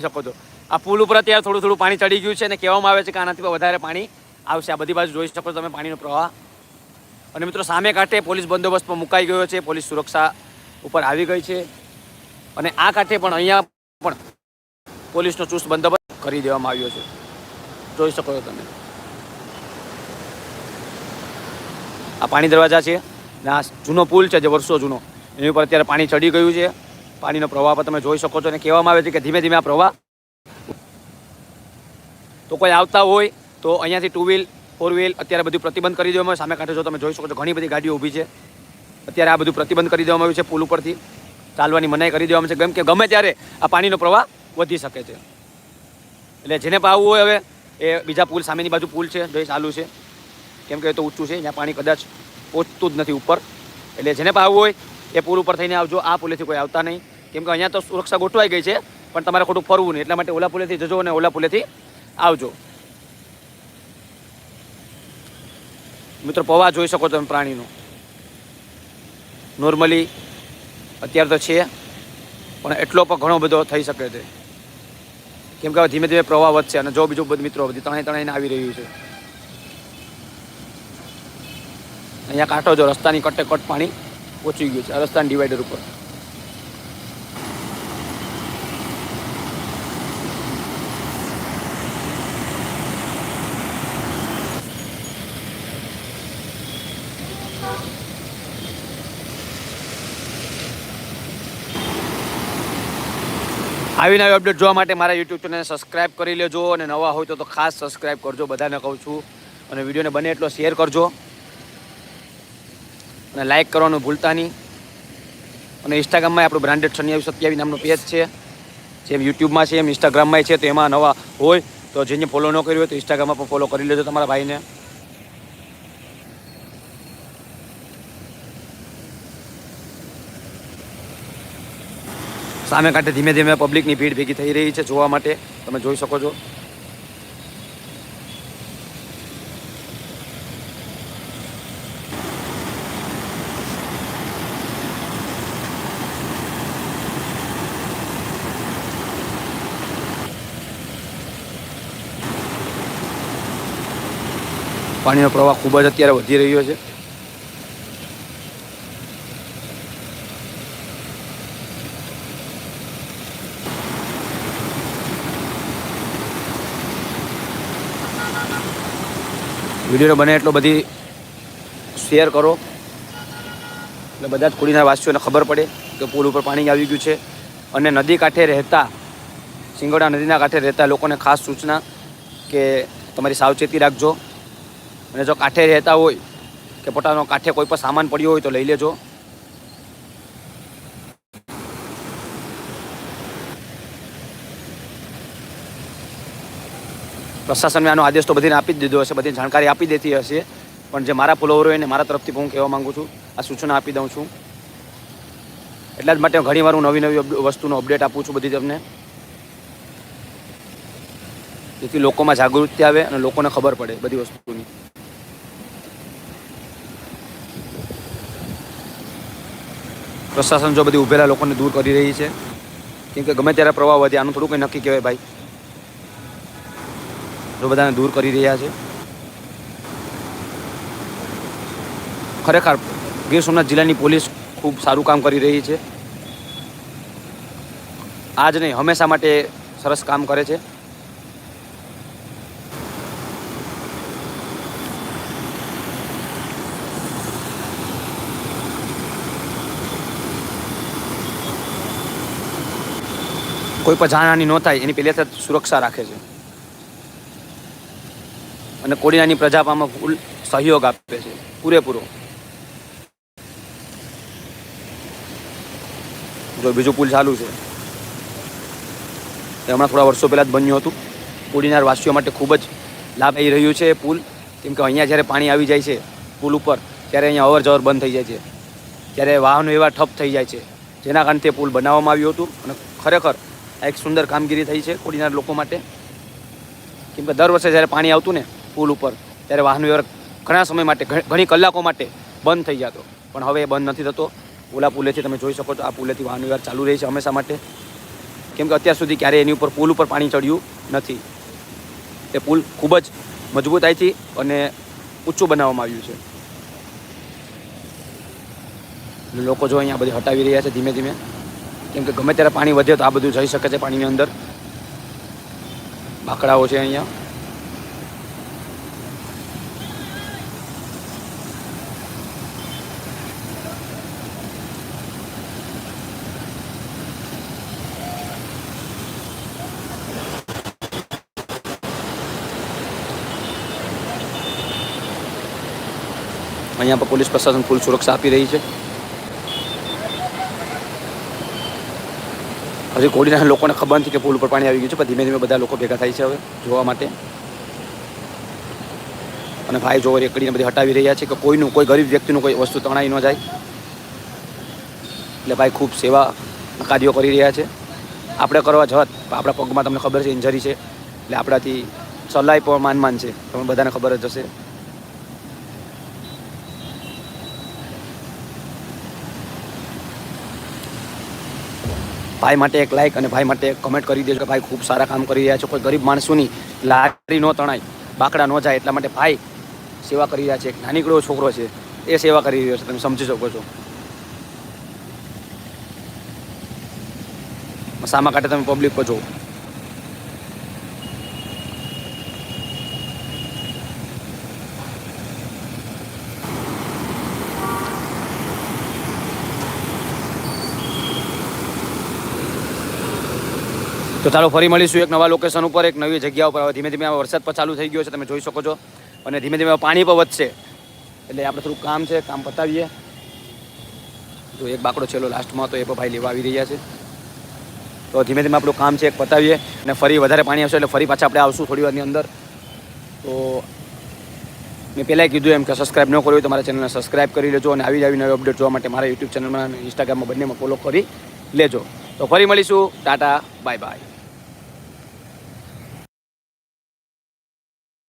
શકો છો. આ પુલ ઉપર અત્યારે થોડું થોડું પાણી ચડી ગયું છે અને કહેવામાં આવે છે કે આનાથી વધારે પાણી આવશે. આ બધી બાજુ જોઈ શકો તમે પાણીનો પ્રવાહ. અને મિત્રો, સામે કાંઠે પોલીસ બંદોબસ્ત પણ મુકાઈ ગયો છે. પોલીસ સુરક્ષા ઉપર આવી ગઈ છે. અને આ કાંઠે પણ અહીંયા પણ પોલીસનો ચુસ્ત બંદોબસ્ત કરી દેવામાં આવ્યો છે. જોઈ શકો છો તમે. આ પાણી દરવાજા છે. ના જૂનો પુલ છે, જે વર્ષો જૂનો. એની ઉપર અત્યારે પાણી ચડી ગયું છે. પાણીનો પ્રવાહ પણ તમે જોઈ શકો છો અને કહેવામાં આવે છે કે ધીમે ધીમે આ પ્રવાહ તો કોઈ આવતા હોય તો અહીંયાથી ટુ વ્હીલ ફોર વ્હીલ અત્યારે બધું પ્રતિબંધ કરી દેવામાં સામે કાંઠે જો તમે જોઈ શકો છો, ઘણી બધી ગાડીઓ ઊભી છે. અત્યારે આ બધું પ્રતિબંધ કરી દેવામાં આવ્યું છે પુલ ઉપરથી. ચાલવાની મનાઈ કરી દેવામાં છે. કેમ કે ગમે ત્યારે આ પાણીનો પ્રવાહ વધી શકે છે. એટલે જેને પણ આવવું હોય હવે, એ બીજા પુલ સામેની બાજુ પુલ છે જે ચાલુ છે. કેમ કે એ તો ઊંચું છે, ત્યાં પાણી કદાચ પહોંચતું જ નથી ઉપર. એટલે જેને પણ આવવું હોય એ પુલ ઉપર થઈને આવજો. આ પુલેથી કોઈ આવતા નહીં. કેમ કે અહીંયા તો સુરક્ષા ગોઠવાઈ ગઈ છે, પણ તમારે ખોટું ફરવું નહીં. એટલા માટે ઓલા પુલેથી જજો અને ઓલા પુલેથી આવજો. મિત્રો, પવા જોઈ શકો તમે પ્રાણીનો. નોર્મલી અત્યારે તો છે, પણ એટલો પણ ઘણો બધો થઈ શકે છે. કેમ કે ધીમે ધીમે પ્રવાહ વધશે અને જો બીજું બધું મિત્રો બધી તણાઈ તણાઈને આવી રહ્યું છે. અહીંયા કાંઠો જો રસ્તાની કટે કટ પાણી પહોંચી ગયું છે રસ્તાની ડિવાઈડર ઉપર. આવી અપડેટ જોવા માટે મારા યુટ્યુબ ચેનલને સબસ્ક્રાઈબ કરી લેજો અને નવા હોય તો ખાસ સબસ્ક્રાઇબ કરજો, બધાને કહું છું. અને વિડીયોને બને એટલો શેર કરજો. અને લાઇક કરવાનું ભૂલતા નહીં. અને ઇન્સ્ટાગ્રામમાં આપણું બ્રાન્ડેડ સન્યાવી સત્યાવી નામનું પેજ છે. જેમ યુટ્યુબમાં છે, એમ ઇન્સ્ટાગ્રામમાં છે, તો એમાં નવા હોય તો જેને ફોલો ન કર્યું હોય તો ઇન્સ્ટાગ્રામમાં પણ ફોલો કરી લેજો તમારા ભાઈને. સામે કાંઠે ધીમે ધીમે પબ્લિકની ભીડ ભેગી થઈ રહી છે જોવા માટે. તમે જોઈ શકો છો. પાણીનો પ્રવાહ ખૂબ જ અત્યારે વધી રહ્યો છે. વીડિયો બને એટલો બધી શેર કરો. એટલે બધા જ કુડીના વાસીઓને ખબર પડે કે પુલ ઉપર પાણી આવી ગયું છે. અને નદી કાંઠે રહેતા, સિંગોડા નદીના કાંઠે રહેતા લોકોને ખાસ સૂચના કે તમારી સાવચેતી રાખજો. અને જો કાંઠે રહેતા હોય કે પોતાનો કાંઠે કોઈ પણ સામાન પડ્યો હોય તો લઈ લેજો. પ્રશાસનને આનો આદેશ તો બધીને આપી જ દીધો હશે, બધી જાણકારી આપી દેતી હશે. પણ જે મારા ફોલોવરો એને મારા તરફથી હું કહેવા માંગુ છું, આ સૂચના આપી દઉં છું. એટલા જ માટે હું ઘણીવાર હું નવી નવી વસ્તુનો અપડેટ આપું છું બધી તમને. જેથી લોકોમાં જાગૃતિ આવે અને લોકોને ખબર પડે બધી વસ્તુની. પ્રશાસન જો બધી ઉભેલા લોકોને દૂર કરી રહી છે, કેમ કે ગમે ત્યારે પ્રવાહ વધે, આનું થોડું કંઈ નક્કી કહેવાય ભાઈ. જો બધાને દૂર કરી રહ્યા છે. ખરેખર ગીર સોમનાથ જિલ્લાની પોલીસ ખૂબ સારું કામ કરી રહી છે. આજ નહીં, હંમેશા માટે સરસ કામ કરે છે. કોઈ પણ જાનહાની ન થાય, એની પહેલેથી સુરક્ષા રાખે છે. અને કોડીનાની પ્રજા આમાં ફૂલ સહયોગ આપે છે. પૂરેપૂરો. જો બીજું પુલ ચાલુ છે. એ હમણાં થોડા વર્ષો પહેલાં જ બન્યું હતું. કોડીનાર વાસીઓ માટે ખૂબ જ લાભ આવી રહ્યું છે એ પુલ. કેમ કે અહીંયા જ્યારે પાણી આવી જાય છે, પુલ ઉપર, ત્યારે અહીંયા અવર જવર બંધ થઈ જાય છે. ત્યારે વાહનો એવા ઠપ થઈ જાય છે, જેના કારણે તે પુલ બનાવવામાં આવ્યું હતું. અને ખરેખર આ એક સુંદર કામગીરી થઈ છે કોડીનાર લોકો માટે. કેમ કે દર વર્ષે જ્યારે પાણી આવતું ને પુલ ઉપર. ત્યારે વાહન વ્યવહાર ઘણા સમય માટે ઘણી કલાકો માટે બંધ થઈ જતો. પણ હવે એ બંધ નથી થતો. ઓલા પુલેથી તમે જોઈ શકો છો, આ પુલેથી વાહન વ્યવહાર ચાલુ રહે છે હંમેશા માટે. કેમ કે અત્યાર સુધી ક્યારેય એની ઉપર પુલ ઉપર પાણી ચડ્યું નથી. એ પુલ ખૂબ જ મજબૂતાઈથી અને ઊંચું બનાવવામાં આવ્યું છે. લોકો જો અહીંયા બધી હટાવી રહ્યા છે ધીમે ધીમે. કેમ કે ગમે ત્યારે પાણી વધે તો આ બધું જઈ શકે છે પાણીની અંદર. બાકડાઓ છે અહીંયા. અહીંયા પર પોલીસ પ્રશાસન ફૂલ સુરક્ષા આપી રહી છે. હજી કોડીના લોકોને ખબર નથી કે પુલ ઉપર પાણી આવી ગયું છે, પણ ધીમે ધીમે બધા લોકો ભેગા થાય છે હવે, જોવા માટે. અને ભાઈ જોવા રેકડીને બધી હટાવી રહ્યા છે કે કોઈનું, કોઈ ગરીબ વ્યક્તિનું કોઈ વસ્તુ તણાઈ ન જાય. એટલે ભાઈ ખૂબ સેવા કાર્યો કરી રહ્યા છે. આપણે કરવા જત આપણા પગમાં તમને ખબર છે ઇન્જરી છે. એટલે આપણાથી સલાહ પણ માન માન છે. તમને બધાને ખબર જ હશે. ભાઈ માટે એક લાઈક અને ભાઈ માટે કમેન્ટ કરી દેજો કે ભાઈ ખૂબ સારા કામ કરી રહ્યા છે. કોઈ ગરીબ માણસોની લારી ન તણાય, બાકડા ન જાય એટલા માટે ભાઈ સેવા કરી રહ્યા છે. એક નાનીકડો છોકરો છે, એ સેવા કરી રહ્યો છે. તમે સમજી શકો છો. સામા કાંઠે તમે પબ્લિક પર જો તો ચાલો ફરી મળીશું એક નવા લોકેશન ઉપર, એક નવી જગ્યા ઉપર. હવે ધીમે ધીમે વરસાદ પણ ચાલુ થઈ ગયો છે, તમે જોઈ શકો છો. અને ધીમે ધીમે પાણી પણ વધશે. એટલે આપણે થોડું કામ છે, કામ પતાવીએ. તો એક બાકડો છેલ્લો લાસ્ટમાં તો એ પણ ભાઈ લેવા આવી રહ્યા છે. તો ધીમે ધીમે આપણું કામ છે, એક પતાવીએ. અને ફરી વધારે પાણી આવશે, એટલે ફરી પાછા આપણે આવશું થોડી વારની અંદર. તો મેં પહેલાં કીધું એમ કે સબસ્ક્રાઈબ ન કર્યું તમારા ચેનલને સબસ્ક્રાઈબ કરી લેજો અને આવી જ આવી નવી અપડેટ જોવા માટે મારા યુટ્યુબ ચેનલમાં અને ઇન્સ્ટાગ્રામમાં બંનેમાં ફોલો કરી લેજો. તો ફરી મળીશું. Tata bye bye